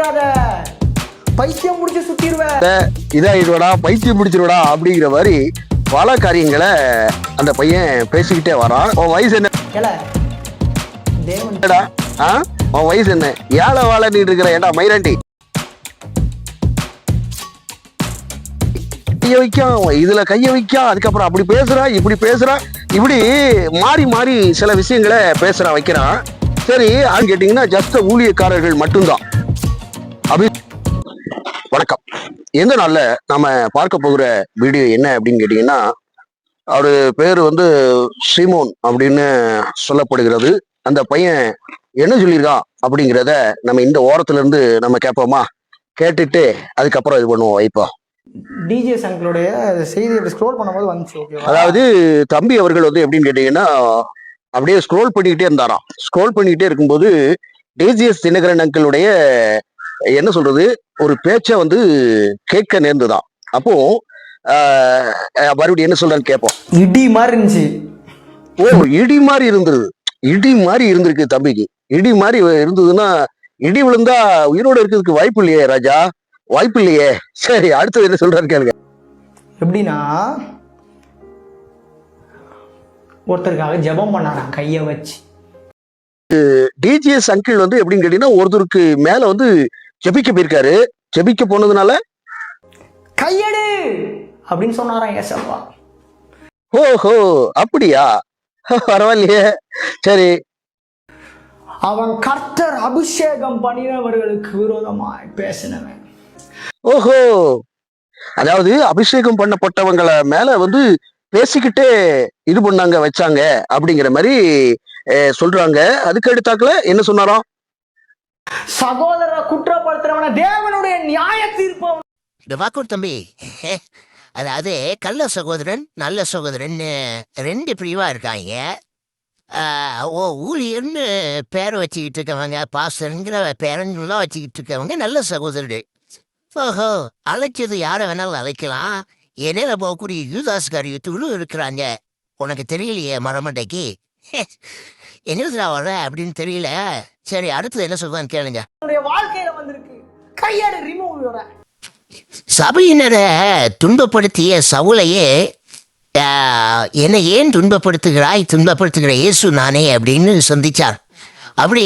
ஆயிராத பைத்தியம் முடிச்சு சுத்திடுவ இதாயிடுவடா பைத்தியம் பிடிச்சிருவடா அப்படிங்கிற மாதிரி பல காரியங்களை அந்த பையன் பேசிக்கிட்டே வரான். உன் வயசு என்னடா? ஆ? உன் வயசு என்ன? ஏழை வாழ நீ இருக்கிற ஏண்டா மயிராண்டி கைய வைக்கான் இதுல கைய வைக்கான் அதுக்கப்புறம் அப்படி பேசுறான் இப்படி பேசுறான் இப்படி மாறி மாறி சில விஷயங்களை பேசுறான் வைக்கிறான். சரி அது கேட்டீங்கன்னா ஜஸ்ட் ஊழியக்காரர்கள் மட்டும்தான். வணக்கம். எந்த நாள்ல நாம பார்க்க போகிற வீடியோ என்ன அப்படின்னு கேட்டீங்கன்னா அவரு பேர் வந்து சீமோன் அப்படின்னு சொல்லப்படுகிறது. அந்த பையன் என்ன சொல்லியிருக்கான் அப்படிங்கிறத நம்ம இந்த ஓரத்துல இருந்து நம்ம கேட்போமா? கேட்டுட்டு அதுக்கப்புறம் இது பண்ணுவோம் இப்போ. டிஜே சங்கருடைய செய்தி இப்படி ஸ்க்ரோல் பண்ணும்போது வந்துச்சு அதாவது தம்பி அவர்கள் வந்து எப்படின்னு கேட்டீங்கன்னா அப்படியே ஸ்க்ரோல் பண்ணிக்கிட்டே இருந்தாராம். ஸ்க்ரோல் பண்ணிக்கிட்டே இருக்கும்போது டிஜிஎஸ் தினகரன் அங்கிளுடைய என்ன சொல்றது? ஒரு பேச்சை வந்து கேட்க நேர்ந்துதான். அப்போ மறுபடியும் என்ன சொல்றான்னு கேட்போம் இடி மாதிரி இருந்துச்சு. ஓ இடி மாதிரி இருந்தது. இடி மாதிரி இருந்திருக்கு தம்பிக்கு. இடி மாதிரி இருந்ததுன்னா இடி விழுந்தா உயிரோட இருக்கிறதுக்கு வாய்ப்பு இல்லையே ராஜா. வாய்ப்பு இல்லையே. சரி அடுத்தது என்ன சொல்றாரு கேளுங்க. எப்படின்னா ஒருத்தருக்காக ஜெபம் பண்ணாராம் கையை வச்சு. டிஜிஎஸ் அங்கிள் வந்து எப்படின்னு கேட்டீங்கன்னா ஒருத்தருக்கு மேல வந்து ஜெபிக்க போயிருக்காரு. ஜெபிக்க போனதுனால கையெடு! அப்படின்னு சொன்னாராம் ஏசப்பா. ஓஹோ அப்படியா? பரவாயில்லையே. சரி. அவன் கர்த்தர் அபிஷேகம் பண்ணினவர்களுக்கு விரோதமாய் பேசினவன். ஓஹோ. அதாவது அபிஷேகம் பண்ணப்பட்டவங்கள மேல வந்து பேசிக்கிட்டே இது பண்ணாங்க வச்சாங்க அப்படிங்கிற மாதிரி சொல்றாங்க. அதுக்கு அடுத்தாக்குல என்ன சொன்னாராம்? சகோதர குற்றப்படுத்துறவன தேவனுடைய நியாய தீர்ப்பு. இந்த வாக்கூர் தம்பி அதாவது கள்ள சகோதரன் நல்ல சகோதரன் ரெண்டு பிரிவா இருக்காங்க. ஓ ஊழியர்னு பேரை வச்சுக்கிட்டு இருக்கவங்க பாஸ்டருங்கிற பேரன்லாம் வச்சுக்கிட்டு இருக்கவங்க நல்ல சகோதரர் ஓஹோ அழைச்சது யாரை வேணாலும் அழைக்கலாம். இடையில போகக்கூடிய யூதாஸ் காரியத்துகளும் இருக்கிறாங்க. உனக்கு தெரியலையே மரமண்டைக்கு? என்னதுடா வர அப்படின்னு தெரியல. சரி அடுத்தது என்ன சொல்றான்னு கேளுங்க. அவனுடைய வாழ்க்கையில வந்திருக்கு. கையெடு ரிமூவ் சபையினரை துன்பப்படுத்திய சவுலையே என்னை ஏன் துன்பப்படுத்துகிறாய்? துன்பப்படுத்துகிற இயேசு நானே அப்படின்னு சந்திச்சார். அப்படி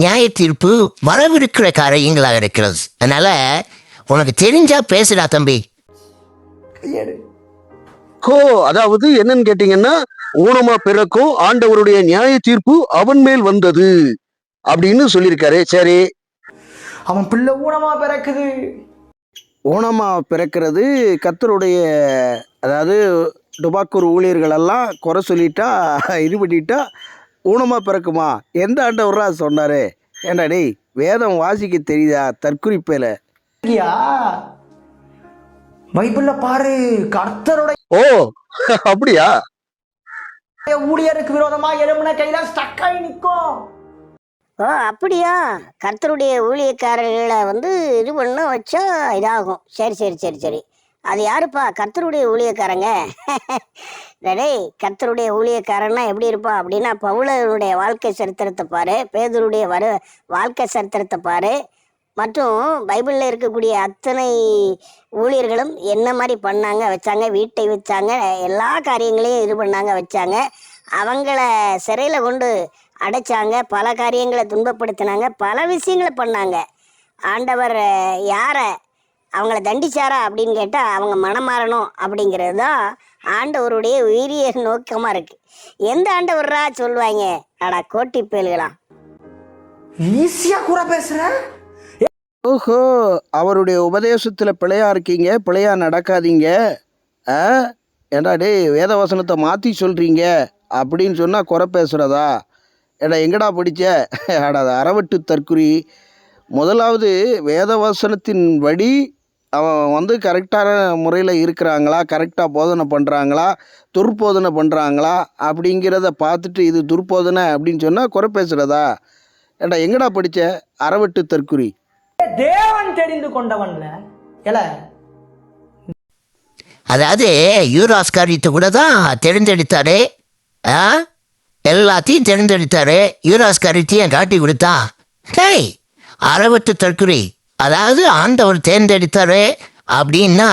நியாய தீர்ப்பு வரவிருக்கிற காரியங்களாக இருக்கிறது. அதனால உனக்கு தெரிஞ்சா பேசுடா தம்பி. கையெடு. ஹோ அதாவது என்னன்னு கேட்டீங்கன்னா ஊனமா பிறக்கும் ஆண்டவருடைய நியாய தீர்ப்பு அவன் மேல் வந்தது. அப்படின்னு சொல்லியிருக்காரு. சரி. அவன் பிள்ளை ஊனமா பிறக்குது. ஊனமா பிறக்கிறது கத்தருடைய அதாவது டுபாக்கூர் ஊழியர்கள் எல்லாம் குறை சொல்லிட்டா இது பண்ணிட்டா ஊனமா பிறக்குமா? எந்த ஆண்டவரா சொன்னாரு? ஏண்டா டேய் வேதம் வாசிக்க தெரியுதா? தற்குறிப்பேல. பைபிள்ல பாரு கர்த்தருடைய ஓ அப்படியா? ஊழியருக்கு விரோதமா எலும்புன கையில ஸ்டக்காய் நிக்கும். ஓ அப்படியா? கர்த்தருடைய ஊழியக்காரர்களை வந்து இது பண்ண வச்சா இதாகும். சரி சரி சரி சரி. அது யாருப்பா? கர்த்தருடைய ஊழியக்காரங்க? டேய் கர்த்தருடைய ஊழியக்காரன்னா எப்படி இருப்பா? அப்படின்னா பவுலருடைய வாழ்க்கை சரித்திரத்தை பாரு பேதருடைய வரு வாழ்க்கை சரித்திரத்தை பாரு. மற்றும் பைபிளில் இருக்கக்கூடிய அத்தனை ஊழியர்களும் என்ன மாதிரி பண்ணாங்க வச்சாங்க வீட்டை வச்சாங்க எல்லா காரியங்களையும் இது பண்ணாங்க வச்சாங்க. அவங்கள சிறையில் கொண்டு அடைச்சாங்க. பல காரியங்களை துன்பப்படுத்தினாங்க. பல விஷயங்களை பண்ணாங்க. ஆண்டவர் யாரை அவங்கள தண்டிச்சாரா அப்படின்னு கேட்டால் அவங்க மனம் மாறணும் அப்படிங்கிறது தான் ஆண்டவருடைய உயிரிய நோக்கமாக இருக்குது எந்த ஆண்டவர்ரா சொல்லுவாங்க அடா கோட்டி பயல்களாம் ஈஸியா கூட பேசுற? ஓஹோ அவருடைய உபதேசத்தில் பிழையா இருக்கீங்க. பிழையா நடக்காதீங்க. ஆ ஏண்டா டேய் வேதவசனத்தை மாற்றி சொல்கிறீங்க அப்படின்னு சொன்னால் குறை பேசுகிறதா ஏடா எங்கடா படிச்ச அடா அறவட்டு தற்குறி. முதலாவது வேதவசனத்தின் படி அவன் வந்து கரெக்டான முறையில் இருக்கிறாங்களா? கரெக்டாக போதனை பண்ணுறாங்களா துர்போதனை பண்ணுறாங்களா அப்படிங்கிறத பார்த்துட்டு இது துர்போதனை அப்படின்னு சொன்னால் குறை பேசுகிறதா ஏண்டா எங்கடா படிச்ச அறவட்டு தற்குறி. தேவன் தெரிந்து கொண்டவன்ல அதாவது யூராஸ் காரியத்தை கூட தான் தேர்ந்தெடுத்தாரு. ஆ? எல்லாத்தையும் தேர்ந்தெடுத்தாரு யூராஸ் காரியத்தையும் காட்டி கொடுத்தா. டேய் அறவட்டு தற்குறி அதாவது ஆண்டவர் தேர்ந்தெடுத்தாரு அப்படின்னா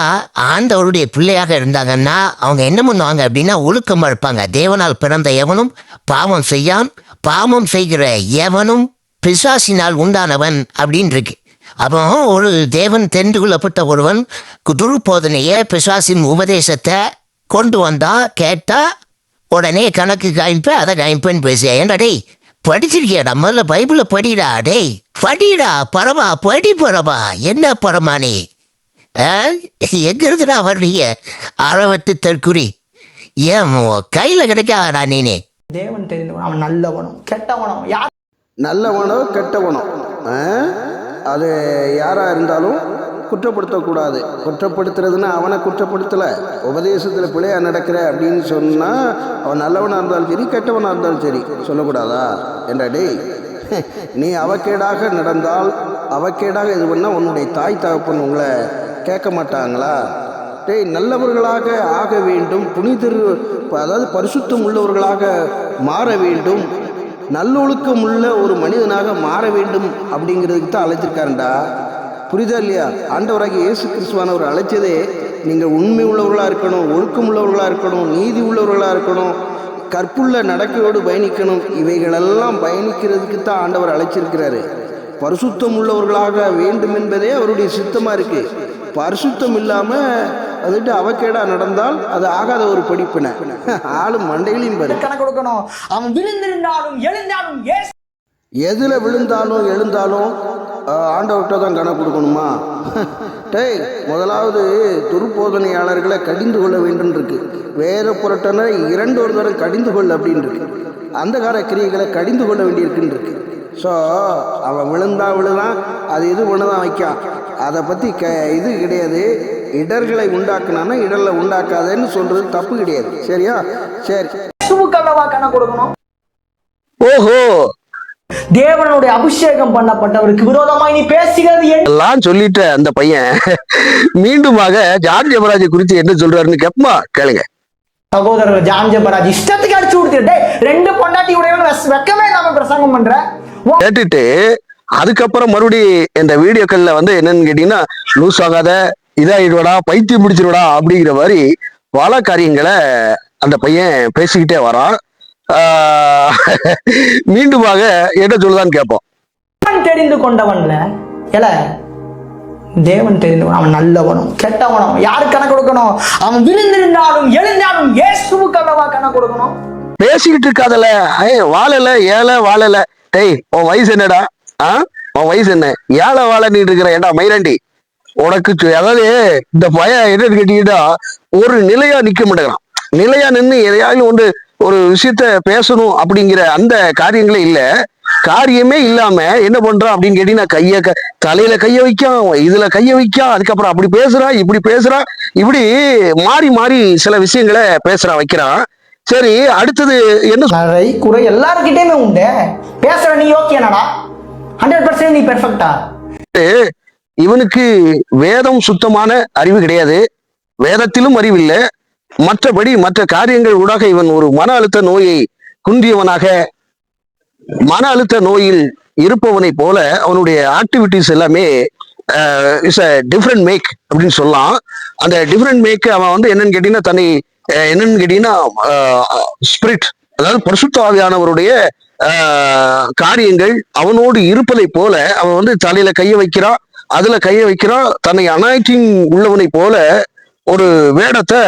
ஆண்டவருடைய பிள்ளையாக இருந்தாங்கன்னா அவங்க என்ன பண்ணுவாங்க அப்படின்னா ஒழுக்கமாக இருப்பாங்க. தேவனால் பிறந்த எவனும் பாவம் செய்யான் பாவம் செய்கிற எவனும் பிசாசினால் உண்டானவன் அப்படின்னு இருக்கு. அப்போ ஒரு தேவன் தெரிந்து கொள்ளப்பட்ட ஒருவன் குதுரு போதனைய பிசாசின் உபதேசத்தை கொண்டு வந்தா கேட்டா உடனே கணக்கு காய்ப்ப அதை காய்ப்பேன்னு பேச ஏன்டா டேய் படிச்சிருக்கியாடா? முதல்ல பைபிளை படிடா டேய். படிடா பரமா படி பரமா என்ன பரமா நீ? ஆ? எங்க இருந்துடா வர்றீங்க? அறவத்து தற்குறி. ஏன் கையில கிடைக்காதடா நீனே? தேவன் தெரிந்தவன் அவன் நல்லவனும் கெட்டவனும். யார் நல்லவனோ கெட்டவனோ? ஆ? அது யாராக இருந்தாலும் குற்றப்படுத்தக்கூடாது. குற்றப்படுத்துறதுன்னா அவனை குற்றப்படுத்தலை. உபதேசத்தில் பிழையாக நடக்கிற அப்படின்னு சொன்னால் அவன் நல்லவனாக இருந்தாலும் சரி கெட்டவனாக இருந்தாலும் சரி சொல்லக்கூடாதா? என்றா டேய் நீ அவக்கேடாக நடந்தால் அவக்கேடாக இது பண்ணால் உன்னுடைய தாய் தகப்பன் உங்களை கேட்க மாட்டாங்களா? டேய் நல்லவர்களாக ஆக வேண்டும் புனிதர் அதாவது பரிசுத்தம் உள்ளவர்களாக மாற வேண்டும் நல்லொழுக்கம் உள்ள ஒரு மனிதனாக மாற வேண்டும் அப்படிங்கிறதுக்கு தான் அழைச்சிருக்காருண்டா புரியுதா இல்லையா? ஆண்டவராகிய இயேசு கிறிஸ்துவானவர் அழைச்சதே நீங்கள் உண்மை உள்ளவர்களாக இருக்கணும் ஒழுக்கம் உள்ளவர்களாக இருக்கணும் நீதி உள்ளவர்களாக இருக்கணும் கற்புள்ள நடக்கையோடு பயணிக்கணும் இவைகளெல்லாம் பயணிக்கிறதுக்கு தான் ஆண்டவர் அழைச்சிருக்கிறாரு. பரிசுத்தம் உள்ளவர்களாக வேண்டும் என்பதே அவருடைய சித்தமாக இருக்கு. பரிசுத்தம் இல்லாமல் அதுட்டு அவக்கேடா நடந்தால் அது ஆகாத ஒரு படிப்பினை. ஆளும் மண்டைகளையும் பாரு. கணக்கு கொடுக்கணும். அவன் விழுந்திருந்தாலும் எழுந்தாலும் எதில் விழுந்தாலும் எழுந்தாலும் ஆண்டவர்கிட்ட தான் கணக்கு கொடுக்கணுமா? டேய் முதலாவது துருப்போதனையாளர்களை கடிந்து கொள்ள வேண்டும் இருக்கு வேத புரட்டனை இரண்டு ஒரு தரம் கடிந்து கொள்ள அப்படின்னு இருக்கு அந்த கார கிரியைகளை கடிந்து கொள்ள வேண்டியிருக்குன்னு இருக்கு ஸோ அவன் விழுந்தா விழுதான் அது இது பண்ண தான் வைக்கான். அதை பற்றி க இது கிடையாது. இடர்களை உண்டாக்குனான்னா இடர்ல உண்டாக்காதேன்னு சொல்கிறது தப்பு கிடையாது. சரியா? சரி. கணக்கு கொடுக்கணும். ஓஹோ தேவனுடைய அபிஷேகம் பண்ணப்பட்டவருக்கு விரோதமாய் நீ பேசுகிறது எல்லாம் சொல்லிட்ட அந்த பையன் மீண்டுமாக ஜார்ஜ் யமராஜை குறித்து என்ன சொல்றாருன்னு கேப்பமா? கேளுங்க. சகோதரர் ஜான் ஜபராஜ் இஷ்டத்துக்கு அடிச்சு கொடுத்துட்டு ரெண்டு பொண்டாட்டி உடையவன் வெக்கமே இல்லாம பிரசங்கம் பண்ற? கேட்டுட்டு அதுக்கப்புறம் மறுபடி இந்த வீடியோக்கள்ல வந்து என்னன்னு கேட்டீங்கன்னா லூஸ் ஆகாத இதாயிடுவடா பைத்தியம் பிடிச்சிருவடா அப்படிங்கிற மாதிரி பல காரியங்களை அந்த பையன் பேசிக்கிட்டே வரான். மீண்டுமாக என்ன சொல்லுதான்னு கேட்போம். தெரிந்து கொண்டவன்ல எல? தேவன் தெரிந்தவன் அவன் நல்லவனும் கெட்டவனும். யாரு கணக்கு கொடுக்கணும்? அவன் விழுந்திருந்தாலும் எழுந்தாலும் இயேசுவுக்கு அல்லவா கணக்கு கொடுக்கணும்? பேசிக்கிட்டு இருக்காதல. ஏய் வாழல ஏழை வாழல. டேய் உன் வயசு என்னடா? ஆ? உன் வயசு என்ன? ஏழை வாழ நீ இருக்கிற ஏண்டா மயிரண்டி உனக்கு அதாவது இந்த பையன் என்னன்னு கேட்டீங்கன்னா ஒரு நிலையா நிக்க மாட்டேங்கிறான். நிலையா நின்று எதையாவது ஒன்று ஒரு விஷயத்த பேசணும் அப்படிங்கிற அந்த காரியங்களே இல்ல. காரியமே இல்லாம என்ன பண்றான் அப்படின்னு கேட்டீங்கன்னா கைய தலையில கைய வைக்கான் இதுல கைய வைக்கான் அதுக்கப்புறம் அப்படி பேசுறான் இப்படி பேசுறான் இப்படி மாறி மாறி சில விஷயங்களை பேசுறான் வைக்கிறான் சரி அடுத்தது என்ன குறை எல்லாருக்கிட்டேயுமே உண்டு. பேசுற நீ ஓகேனாடா ஹண்ட்ரட் பர்சன்ட் நீ பெர்ஃபெக்டா இவனுக்கு வேதம் சுத்தமான அறிவு கிடையாது. வேதத்திலும் அறிவு இல்லை மற்றபடி மற்ற காரியங்கள் ஊடாக இவன் ஒரு மன அழுத்த நோயை குந்தியவனாக மன அழுத்த நோயில் இருப்பவனை போல அவனுடைய ஆக்டிவிட்டிஸ் எல்லாமே இஸ் அ டிஃப்ரெண்ட் மேக் அப்படின்னு சொல்லலாம். அந்த டிஃப்ரெண்ட் மேக் அவன் வந்து என்னன்னு கேட்டீங்கன்னா தன்னை என்னன்னு கேட்டீங்கன்னா ஸ்பிரிட் அதாவது பரிசுத்த ஆவியானவருடைய காரியங்கள் அவனோடு இருப்பதை போல அவன் வந்து தலையில கைய வைக்கிறான் அதுல கைய வைக்கிறான் தன்னை அனாய்டிங் உள்ளவனை போல ஒரு வேடத்தை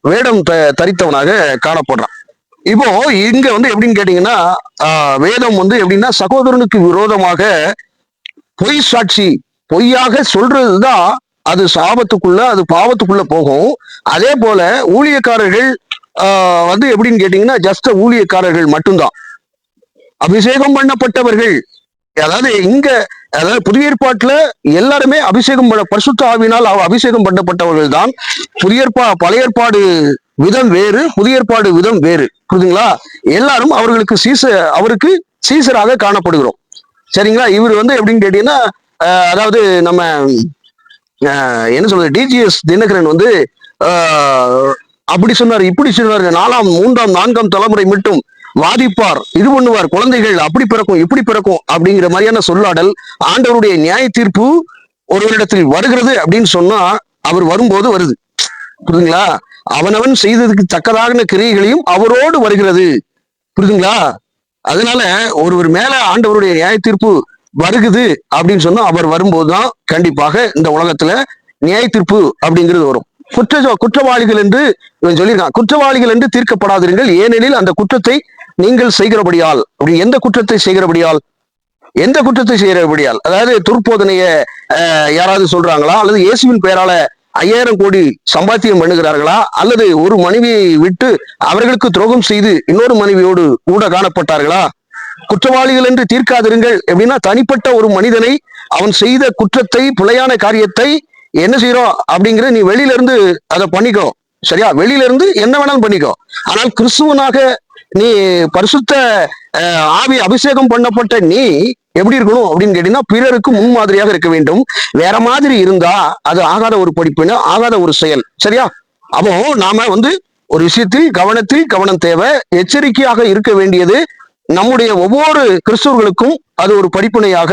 வேடம் த- தரித்தவனாக காணப்படுறான். இப்போ இங்க வந்து எப்படின்னு கேட்டீங்கன்னா வேதம் வந்து எப்படின்னா சகோதரனுக்கு விரோதமாக பொய் சாட்சி பொய்யாக சொல்றதுதான் அது சாபத்துக்குள்ள அது பாவத்துக்குள்ள போகும். அதே போல ஊழியக்காரர்கள் வந்து எப்படின்னு கேட்டீங்கன்னா ஜஸ்ட் ஊழியக்காரர்கள் மட்டும்தான். அபிஷேகம் பண்ணப்பட்டவர்கள். அதாவது இங்க அதாவது புதிய ஏற்பாட்டுல எல்லாருமே அபிஷேகம் பண்ண பரிசுத்த ஆவினால் அபிஷேகம் பண்ணப்பட்டவர்கள் தான். புதிய ஏற்பா பழைய ஏற்பாடு விதம் வேறு புதிய ஏற்பாடு விதம் வேறு. புரியுதுங்களா? எல்லாரும் அவர்களுக்கு சீச அவருக்கு சீசராக காணப்படுகிறோம். சரிங்களா? இவர் வந்து எப்படின்னு கேட்டீங்கன்னா அதாவது நம்ம என்ன சொல்றது டிஜிஎஸ் தினகரன் வந்து அப்படி சொன்னார் இப்படி சொன்னார் நாலாம் மூன்றாம் நான்காம் தலைமுறை மட்டும் வாதிப்பார். இது பண்ணுவார். குழந்தைகள் அப்படி பிறக்கும் இப்படி பிறக்கும் அப்படிங்கிற மாதிரியான சொல்லாடல் ஆண்டவருடைய நியாய தீர்ப்பு ஒருவரிடத்தில் வருகிறது அப்படின்னு சொன்னா அவர் வரும்போது வருது. புரியுதுங்களா? அவனவன் செய்ததுக்கு தக்கதான கிரியைகளையும் அவரோடு வருகிறது. புரியுதுங்களா? அதனால ஒருவர் மேல ஆண்டவருடைய நியாய தீர்ப்பு வருகுது அப்படின்னு சொன்னா அவர் வரும்போதுதான் கண்டிப்பாக இந்த உலகத்துல நியாய தீர்ப்பு அப்படிங்கிறது வரும். குற்ற குற்றவாளிகள் என்று இவன் சொல்லியிருக்கான். குற்றவாளிகள் என்று தீர்க்கப்படாதீர்கள் ஏனெனில் அந்த குற்றத்தை நீங்கள் செய்கிறபடியால் அப்படி எந்த குற்றத்தை செய்கிறபடியால் எந்த குற்றத்தை செய்கிறபடியால் அதாவது துர்போதனைய அஹ், யாராவது சொல்றாங்களா? அல்லது இயேசுவின் பெயரால ஐயாயிரம் கோடி சம்பாத்தியம் பண்ணுகிறார்களா? அல்லது ஒரு மனைவியை விட்டு அவர்களுக்கு துரோகம் செய்து இன்னொரு மனைவியோடு கூட காணப்பட்டார்களா? குற்றவாளிகள் என்று தீர்க்காதிருங்கள். எப்படின்னா தனிப்பட்ட ஒரு மனிதனை அவன் செய்த குற்றத்தை பிழையான காரியத்தை என்ன செய்யறோம் அப்படிங்கிற நீ வெளியில இருந்து அதை பண்ணிக்கோ. சரியா? வெளியில இருந்து என்ன வேணாலும் பண்ணிக்கோ. ஆனால் கிறிஸ்துவனாக நீ பரிசுத்த ஆவி அபிஷேகம் பண்ணப்பட்ட நீ எப்படி இருக்கணும் அப்படின்னு கேட்டீங்கன்னா பிறருக்கு முன்மாதிரியாக இருக்க வேண்டும். வேற மாதிரி இருந்தா அது ஆகாத ஒரு படிப்புன்னு ஆகாத ஒரு செயல். சரியா? அப்போ நாம வந்து ஒரு விஷயத்தில் கவனத்தில் கவனம் தேவை எச்சரிக்கையாக இருக்க வேண்டியது நம்முடைய ஒவ்வொரு கிறிஸ்தவர்களுக்கும் அது ஒரு படிப்பினையாக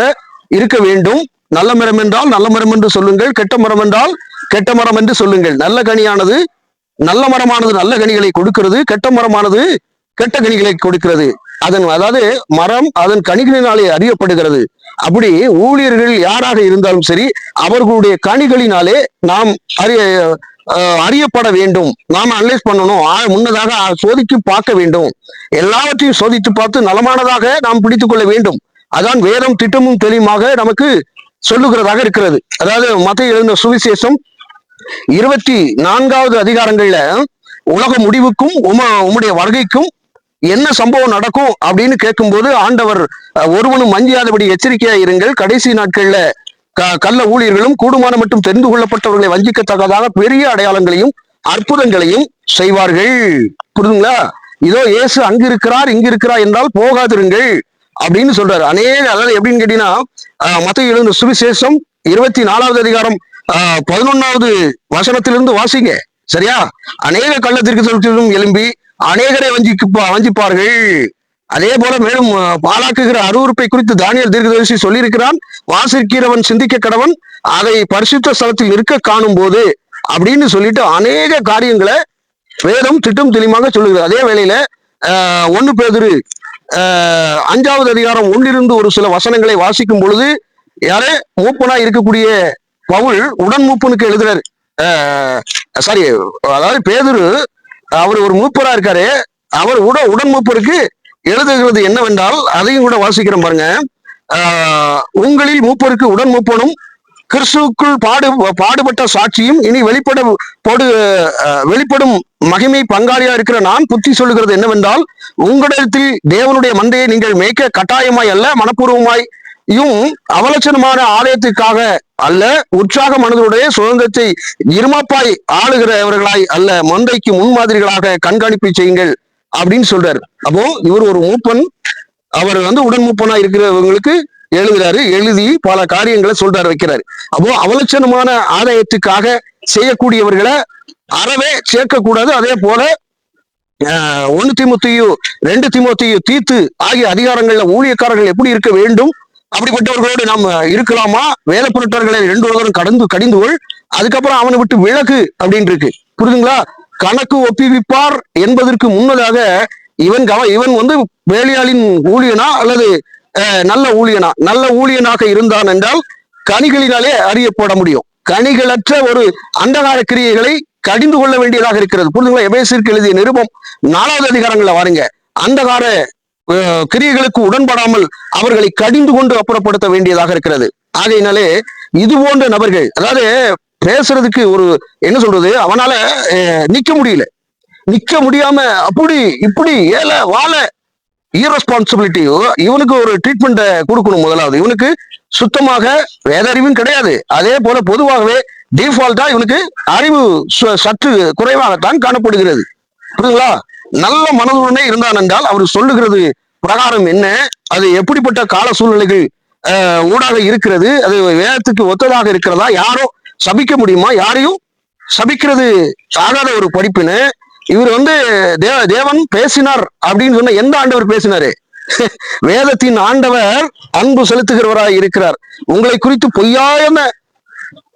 இருக்க வேண்டும். நல்ல மரம் என்றால் நல்ல மரம் என்று சொல்லுங்கள் கெட்ட மரம் என்றால் கெட்ட மரம் என்று சொல்லுங்கள். நல்ல கனியானது நல்ல மரமானது நல்ல கனிகளை கொடுக்கிறது கெட்ட மரமானது கெட்ட கனிகளை கொடுக்கிறது. அதன் அதாவது மரம் அதன் கனிகளினாலே அறியப்படுகிறது. அப்படி ஊழியர்கள் யாராக இருந்தாலும் சரி அவர்களுடைய கனிகளினாலே நாம் அறிய அஹ், அறியப்பட வேண்டும். நாம் அனலைஸ் பண்ணணும். முன்னதாக சோதித்து பார்க்க வேண்டும். எல்லாவற்றையும் சோதித்து பார்த்து நலமானதாக நாம் பிடித்துக் கொள்ள வேண்டும். அதான் வேதம் திட்டமும் தெளிவுமாக நமக்கு சொல்லுகிறதாக இருக்கிறது. அதாவது மத்திய எழுந்த சுவிசேஷம் இருபத்தி நான்காவது அதிகாரங்கள்ல உலக முடிவுக்கும் உம உம்முடைய வருகைக்கும் என்ன சம்பவம் நடக்கும் அப்படின்னு கேட்கும்போது ஆண்டவர் ஒருவனும் மஞ்சியாதபடி எச்சரிக்கையா இருங்கள். கடைசி நாட்கள்ல க- கள்ள ஊழியர்களும் கூடுமான மட்டும் தெரிந்து கொள்ளப்பட்டவர்களை வஞ்சிக்கத்தக்கதாக பெரிய அடையாளங்களையும் அற்புதங்களையும் செய்வார்கள். புரிதுங்களா? இதோ இயேசு அங்கு இருக்கிறார் இங்கு இருக்கிறார் என்றால் போகாதிருங்கள் அப்படின்னு சொல்றாரு. அநேக அதாவது எப்படின்னு கேட்டீங்கன்னா மத்திய எழுந்த சுவிசேஷம் இருபத்தி நாலாவது அதிகாரம் ஆஹ், பதினொன்னாவது வசனத்திலிருந்து வாசிங்க. சரியா? அநேக கள்ள தீர்க்கதரிசிகளும் எழும்பி அநேகரை வஞ்சிக்கு வஞ்சிப்பார்கள். அதே போல மேலும் பாலாக்குகிற அருவறுப்பை குறித்து தானியல் தீர்க்கதரிசி சொல்லியிருக்கிறான் வாசிக்கிறவன் சிந்திக்க கடவன் அதை பரிசுத்த ஸ்தலத்தில் நிற்க காணும் போது அப்படின்னு சொல்லிட்டு அநேக காரியங்களை வேதம் திட்டம் தெளிவாக சொல்லுகிறது. அதே வேளையில ஒன்னு பேதிரு பேதுரு ஆஹ், அஞ்சாவது அதிகாரம் ஒன்றிலிருந்து ஒரு சில வசனங்களை வாசிக்கும் பொழுது யாரே மூப்பனா இருக்கக்கூடிய பவுல் உடன் மூப்பனுக்கு எழுதுறாரு. சாரி அதாவது பேதுரு அவர் ஒரு மூப்பரா இருக்காரு. அவர் உட உடன் மூப்பருக்கு எழுதுகிறது என்னவென்றால் அதையும் கூட வாசிக்கிறோம் பாருங்க. உங்களில் மூப்பருக்கு உடன் மூப்பனும் கிறிஸ்துவுக்குள் பாடு பாடுபட்ட சாட்சியும் இனி வெளிப்பட போடு வெளிப்படும் மகிமை பங்காளியா இருக்கிற நான் புத்தி சொல்லுகிறது என்னவென்றால் உங்களிடத்தில் தேவனுடைய மந்தையை நீங்கள் மேய்க்க கட்டாயமாய் அல்ல மனப்பூர்வமாய் யும் அவலட்சணமான ஆலயத்துக்காக அல்ல உற்சாக மனதுடைய சுதந்திரத்தை இருமாப்பாய் ஆளுகிறவர்களாய் அல்ல மந்தைக்கு முன்மாதிரிகளாக கண்காணிப்பு செய்யுங்கள் அப்படின்னு சொல்றாரு. அப்போ இவர் ஒரு மூப்பன் அவர் வந்து உடன் மூப்பனா இருக்கிறவங்களுக்கு எழுதுறாரு எழுதி பல காரியங்களை சொல்றாரு வைக்கிறாரு. அப்போ அவலட்சணமான ஆதாயத்துக்காக செய்யக்கூடியவர்களை அறவே சேர்க்க கூடாது அதே போல ஒன்னு திமுத்தையும் ரெண்டு திமுத்தையும் தீத்து ஆகிய அதிகாரங்கள்ல ஊழியக்காரர்கள் எப்படி இருக்க வேண்டும் அப்படிப்பட்டவர்களோடு நாம் இருக்கலாமா? வேத புரட்டர்களை ரெண்டு உலகம் கடந்து கடிந்துகொள் அதுக்கப்புறம் அவனை விட்டு விலகு அப்படின்னு இருக்கு புரியுதுங்களா கணக்கு ஒப்பிவிப்பார் என்பதற்கு முன்னதாக இவன் கவ இவன் வந்து வேலையாளின் ஊழியனா அல்லது நல்ல ஊழியனா? நல்ல ஊழியனாக இருந்தான் என்றால் கனிகளினாலே அறியப்பட முடியும். கனிகளற்ற ஒரு அண்டகார கிரியைகளை கடிந்து கொள்ள வேண்டியதாக இருக்கிறது. புரிஞ்சுங்களா எபேசிற்கு எழுதிய நிருபம் நாலாவது அதிகாரங்கள்ல வாருங்க. அந்தகார கிரியைகளுக்கு உடன்படாமல் அவர்களை கடிந்து கொண்டு அப்புறப்படுத்த வேண்டியதாக இருக்கிறது. ஆகையினாலே இது போன்ற நபர்கள் அதாவது பேசுறதுக்கு ஒரு என்ன சொல்றது அவனால நிக்க முடியல. நிக்க முடியாம அப்படி இப்படி ஏல வாழ irresponsibility இவனுக்கு ஒரு ட்ரீட்மெண்ட்டை கொடுக்கணும் முதலாவது. இவனுக்கு சுத்தமாக வேத அறிவும் கிடையாது. அதே போல பொதுவாகவே டிஃபால்ட்டா இவனுக்கு அறிவு சற்று குறைவாகத்தான் காணப்படுகிறது. புரியுதுங்களா? நல்ல மனதுடனே இருந்தான் என்றால் அவர் சொல்லுகிறது பிரகாரம் என்ன? அது எப்படிப்பட்ட கால சூழ்நிலைகள் ஊடாக இருக்கிறது? அது வேதத்துக்கு ஒத்ததாக இருக்கிறதா? யாரும் சபிக்க முடியுமா? யாரையும் சபிக்கிறது ஆகாத ஒரு படிப்புன்னு இவர் வந்து தேவ தேவன் பேசினார் அப்படின்னு சொன்ன எந்த ஆண்டவர் பேசினாரு? வேதத்தின் ஆண்டவர் அன்பு செலுத்துகிறவராய் இருக்கிறார். உங்களை குறித்து பொய்யான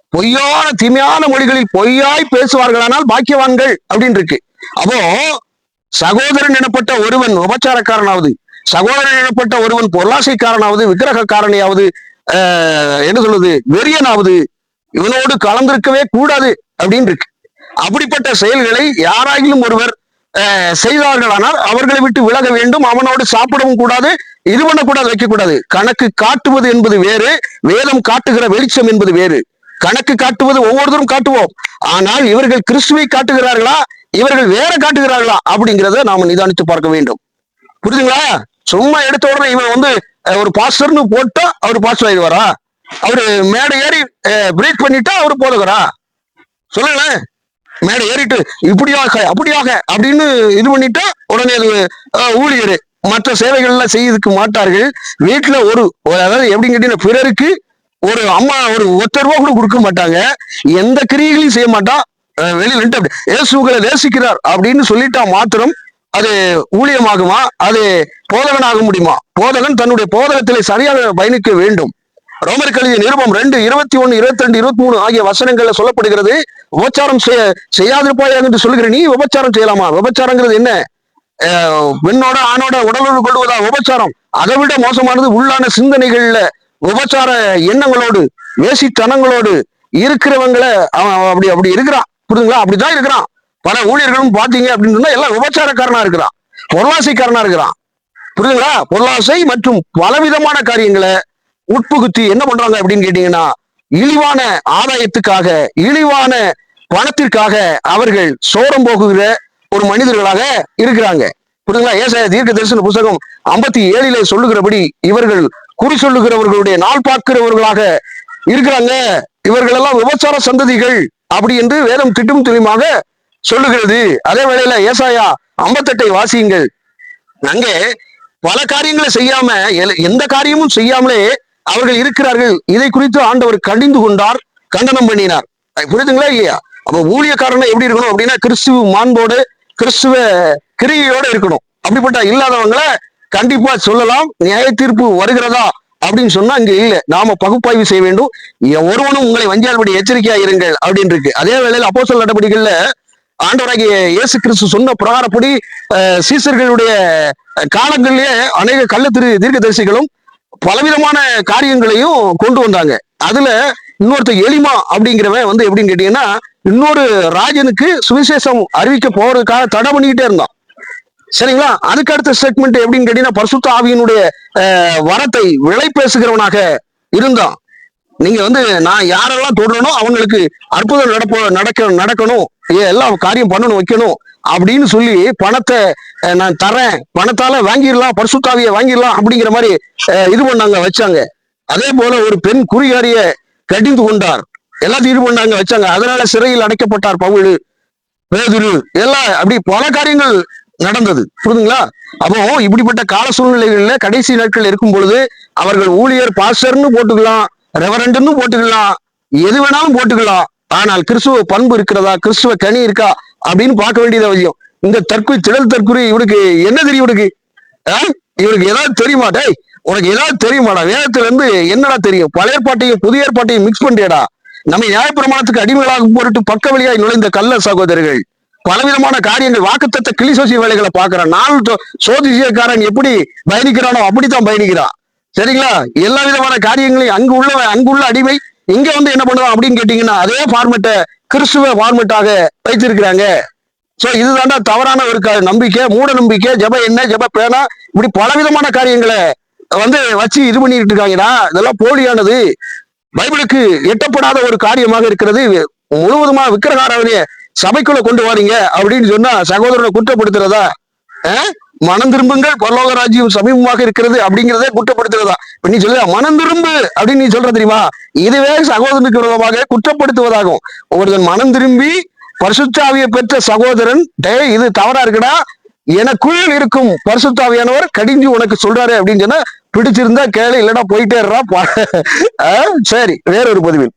பொய்யான தீமையான மொழிகளில் பொய்யாய் பேசுவார்களானால் பாக்கியவான்கள் அப்படின்னு இருக்கு. அப்போ சகோதரன் எனப்பட்ட ஒருவன் உபச்சாரக்காரனாவது சகோதரன் எனப்பட்ட ஒருவன் பொருளாசைக்காரனாவது விக்கிரகக்காரனையாவது என்ன சொல்லுது வெறியனாவது இவனோடு கலந்திருக்கவே கூடாது அப்படின்னு இருக்கு. அப்படிப்பட்ட செயல்களை யாராகிலும் ஒருவர் செய்தார்களானால் அவர்களை விட்டு விலக வேண்டும் அவனோடு சாப்பிடவும் கூடாது இது பண்ணக்கூடாது வைக்கக்கூடாது. கணக்கு காட்டுவது என்பது வேறு வேதம் காட்டுகிற வெளிச்சம் என்பது வேறு. கணக்கு காட்டுவது ஒவ்வொருத்தரும் காட்டுவோம். ஆனால் இவர்கள் கிறிஸ்துவை காட்டுகிறார்களா? இவர்கள் வேற காட்டுகிறார்களா அப்படிங்கிறத நாம நிதானித்து பார்க்க வேண்டும். புரியுதுங்களா சும்மா எடுத்த உடனே இவன் வந்து ஒரு பாஸ்டர்னு போட்டா அவர் பாஸ்டர் ஆயிடுவாரா? அவரு மேடை ஏறி பிரேக் பண்ணிட்டா அவரு போதுகிறா சொல்லுங்களேன். மேடை ஏறிட்டு இப்படியாக அப்படியாக அப்படின்னு இது பண்ணிட்டா உடனே அது ஊழியர். மற்ற சேவைகள்லாம் செய்யறதுக்கு மாட்டார்கள். வீட்டுல ஒரு அதாவது எப்படின்னு கேட்டீங்கன்னா பிறருக்கு ஒரு அம்மா ஒரு ஒத்த ரூபா கூட கொடுக்க மாட்டாங்க. எந்த கிரியைகளையும் செய்ய மாட்டான் அஹ், வெளியில அப்படி இயேசுகளை நேசிக்கிறார் அப்படின்னு சொல்லிட்டா மாத்திரம் அது ஊழியமாகுமா? அது போதகன் ஆக முடியுமா? போதகன் தன்னுடைய போதகத்திலே சரியாக பயணிக்க வேண்டும். ரோமர் கல்வி நிருபம் ரெண்டு இருபத்தி ஒன்னு இருபத்தி ரெண்டு இருபத்தி மூணு ஆகிய வசனங்கள்ல சொல்லப்படுகிறது உபச்சாரம் செய்ய செய்யாதிருப்பாயாக என்று சொல்லுகிற நீ உபச்சாரம் செய்யலாமா? விபச்சாரங்கிறது என்ன? பெண்ணோட ஆணோட உடலுறவு கொள்வதா உபச்சாரம்? அதை விட மோசமானது உள்ளான சிந்தனைகள்ல உபச்சார எண்ணங்களோடு வேசித்தனங்களோடு இருக்கிறவங்களை அவன் அவன் அப்படி அப்படி இருக்கிறான். புரியுதுங்களா அப்படிதான் இருக்கிறான். பல ஊழியர்களும் பாத்தீங்க அப்படின்னு சொன்னா எல்லாம் விபச்சாரக்காரனா இருக்கிறான். பொருளாசைக்காரனா இருக்கிறான். புரியுதுங்களா பொருளாசை மற்றும் பலவிதமான காரியங்களை உட்புகுத்தி என்ன பண்றாங்க அப்படின்னு கேட்டீங்கன்னா இழிவான ஆதாயத்துக்காக இழிவான பணத்திற்காக அவர்கள் சோரம் போகுகிற ஒரு மனிதர்களாக இருக்கிறாங்க. புரியுதுங்களா ஏசாய தீர்க்க தரிசன புஸ்தகம் ஐம்பத்தி ஏழிலே சொல்லுகிறபடி இவர்கள் குறி சொல்லுகிறவர்களுடைய நாள் பார்க்கிறவர்களாக இருக்கிறாங்க. இவர்கள் எல்லாம் விபச்சார சந்ததிகள். அப்படி என்று வேதம் திட்டும் துளிமாக சொல்லுகிறது. அதே வேளையில ஏசாயா ஐம்பத்தெட்டை வாசியுங்கள். அங்கே பல காரியங்களை செய்யாம எல- எந்த காரியமும் செய்யாமலே அவர்கள் இருக்கிறார்கள். இதை குறித்து ஆண்டவர் கடிந்து கொண்டார் கண்டனம் பண்ணினார். அது புரியுதுங்களா இல்லையா? அப்ப ஊழியக்காரனை எப்படி இருக்கணும் அப்படின்னா கிறிஸ்துவ மாண்போடு கிறிஸ்துவ கிரியையோட இருக்கணும். அப்படிப்பட்ட இல்லாதவங்கள கண்டிப்பா சொல்லலாம். நியாய தீர்ப்பு வருகிறதா? அப்படின்னு சொன்னா அங்க இல்ல. நாம பகுப்பாய்வு செய்ய வேண்டும். ஒருவனும் உங்களை வஞ்சால்படி எச்சரிக்கையா இருங்கள் அப்படின்னு இருக்கு. அதே வேளையில் அப்போசல் நடவடிக்கைகள்ல ஆண்டவராகிய இயேசு கிறிஸ்து சொன்ன பிரகாரப்படி சீசர்களுடைய காலங்களிலேயே காலங்களிலே அநேக கள்ளத்திரு தீர்க்கதரிசிகளும் பலவிதமான காரியங்களையும் கொண்டு வந்தாங்க. அதுல இன்னொருத்தர் எலிமா அப்படிங்கிறவன் வந்து எப்படின்னு கேட்டீங்கன்னா இன்னொரு ராஜனுக்கு சுவிசேஷம் அறிவிக்க போறதுக்காக தடை பண்ணிக்கிட்டே இருந்தான். சரிங்களா? அதுக்கு அடுத்த ஸ்டேட்மெண்ட் எப்படின்னு கேட்டீங்கன்னா பரிசுத்த ஆவியினுடைய வரத்தை விலை பேசுகிறவனாக இருந்தான். நீங்க வந்து நான் யாரெல்லாம் தொடரனோ அவங்களுக்கு அற்புதம் நடப்ப நடக்க நடக்கணும். ஏ, எல்லாம் காரியம் பண்ணணும் வைக்கணும் அப்படின்னு சொல்லி பணத்தை நான் தரேன் பணத்தால வாங்கிடலாம் பரிசுத்தாவிய வாங்கிடலாம் அப்படிங்கிற மாதிரி இது பண்ணாங்க வச்சாங்க. அதே போல ஒரு பெண் குறிகாரிய கடிந்து கொண்டார். எல்லாத்தையும் இது பண்ணாங்க வச்சாங்க. அதனால சிறையில் அடைக்கப்பட்டார் பவுல் பேதுரு. எல்லாம் அப்படி பல காரியங்கள் நடந்தது. புரியுதுங்களா அப்போ இப்படிப்பட்ட கால சூழ்நிலைகள்ல கடைசி நாட்கள் இருக்கும் பொழுது அவர்கள் ஊழியர் பாஸ்டர்னு போட்டுக்கலாம் ரெவரண்டுன்னு போட்டுக்கலாம் எது வேணாலும் போட்டுக்கலாம். ஆனால் கிறிஸ்துவ பண்பு இருக்கிறதா? கிறிஸ்துவ கனி இருக்கா? அப்படின்னு பார்க்க வேண்டியது அவசியம். இந்த தற்கொலை திடல் தற்கொலை இவனுக்கு என்ன தெரியும் இவனுக்கு? ஆ? இவனுக்கு ஏதாவது தெரியுமா? டேய் உனக்கு ஏதாவது தெரியுமாடா? வேதத்துல இருந்து என்னடா தெரியும்? பழைய பாட்டையும் புதிய ஏற்பாட்டையும் மிக்ஸ் பண்ணியடா. நம்ம நியாயப்பிரமாணத்துக்கு அடிமைகளாக போட்டு பக்க வழியாய் நுழைந்த கள்ள சகோதரர்கள். பலவிதமான காரியங்கள் வாக்குத்தத்த கிளி சோசி வேலைகளை பார்க்கறான். நாள் சோதிசியக்காரன் எப்படி பயணிக்கிறானோ அப்படித்தான் பயணிக்கிறான். சரிங்களா? எல்லா விதமான காரியங்களையும் அங்கு உள்ள அங்குள்ள அடிமை இங்க வந்து என்ன பண்ணுவான் அப்படின்னு கேட்டீங்கன்னா அதே ஃபார்மெட்டை கிறிஸ்துவ ஃபார்மெட்டாக வைத்திருக்கிறாங்க. சோ இதுதாண்டா தவறான ஒரு நம்பிக்கை மூட நம்பிக்கை ஜப என்ன ஜப பேனா இப்படி பலவிதமான காரியங்களை வந்து வச்சு இது பண்ணிட்டு இருக்காங்கடா. இதெல்லாம் போலியானது. பைபிளுக்கு எட்டப்படாத ஒரு காரியமாக இருக்கிறது. முழுவதுமா விக்கிரகாராவணிய சபைக்குள்ள கொண்டு வாரீங்க அப்படின்னு சொன்னா சகோதரனை குற்றப்படுத்துறதா? மனம் திரும்புங்கள் பரலோக ராஜ்யம் சமீபமாக இருக்கிறது அப்படிங்கிறதே குற்றப்படுத்துறதா? இப்ப நீ சொல்ல மனம் திரும்பு அப்படின்னு நீ சொல்ற தெரியுமா? இதுவே சகோதரனுக்கு விரோதமாக குற்றப்படுத்துவதாகும். ஒருவன் மனம் திரும்பி பரிசுத்தாவியை பெற்ற சகோதரன் டே இது தவறா இருக்குடா. எனக்குள் இருக்கும் பரிசுத்தாவியானவர் கடிஞ்சு உனக்கு சொல்றாரு அப்படின்னு சொன்னா பிடிச்சிருந்தா கேளு இல்லைன்னா போயிட்டே சரி வேற ஒரு பதிவில்.